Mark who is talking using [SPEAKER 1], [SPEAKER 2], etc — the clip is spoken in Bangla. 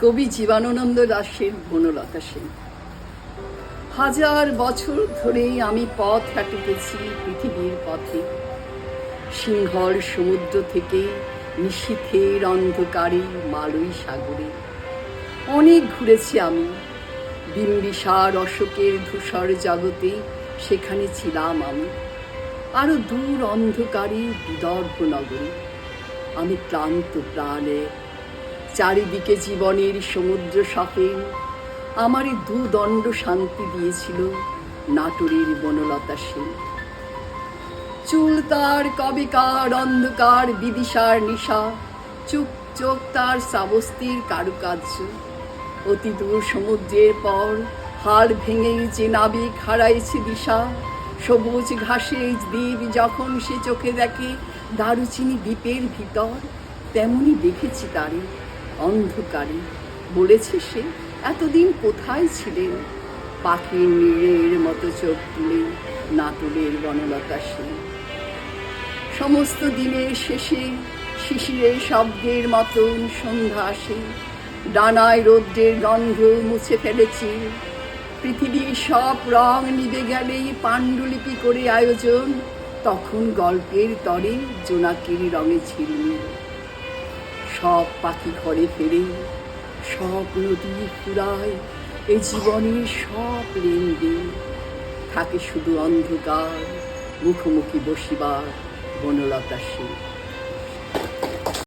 [SPEAKER 1] কবি জীবানন্দ দাসের বনলতা সেন হাজার বছর ধরেই আমি পথ হাঁটিতেছি পৃথিবীর পথে। সিংহল সমুদ্র থেকে নিশীথের অন্ধকারে মালই সাগরে। অনেক ঘুরেছি আমি। বিম্বিসার অশোকের ধূসর জগতে সেখানে ছিলাম আমি। আরও দূর অন্ধকারে বিদর্ভ নগরে। আমি ক্লান্ত প্রাণে চারিদিকে জীবনের সমুদ্র সফেন। আমারই দুদণ্ড শান্তি দিয়েছিল নাটোরের বনলতা সেন। চুল তার কবেকার, অন্ধকার, বিদিশার নিশা। চুপ চোখ তার সাবস্তির কারুকার্য। অতি দূর সমুদ্রের পর হাড় ভেঙে যে নাবিক হারাইছে দিশা। সবুজ ঘাসে দ্বীপ যখন সে চোখে দেখে, দারুচিনি দ্বীপের ভিতর, তেমনি দেখেছি তারে। অন্ধকারে। বলেছে সে, এতদিন কোথায় ছিলেন? পাখির নীড়ের মতো চোখ তুলে নাটুলের বনলতা সে সমস্ত দিনের শেষে শিশিরের শব্দের মতন সন্ধ্যা আসে। ডানায় রৌদ্রের গন্ধ মুছে ফেলেছি। পৃথিবীর সব রং নিভে গেলেই পাণ্ডুলিপি করে আয়োজন। তখন গল্পের তরে জোনাকির রঙে ছিলমিল সব পাখি ঘরে ফেরে, সব নদী ফুরায় এ জীবনের সব লেনদেন। থাকে শুধু অন্ধকার, মুখোমুখি বসিবার বনলতা সেন।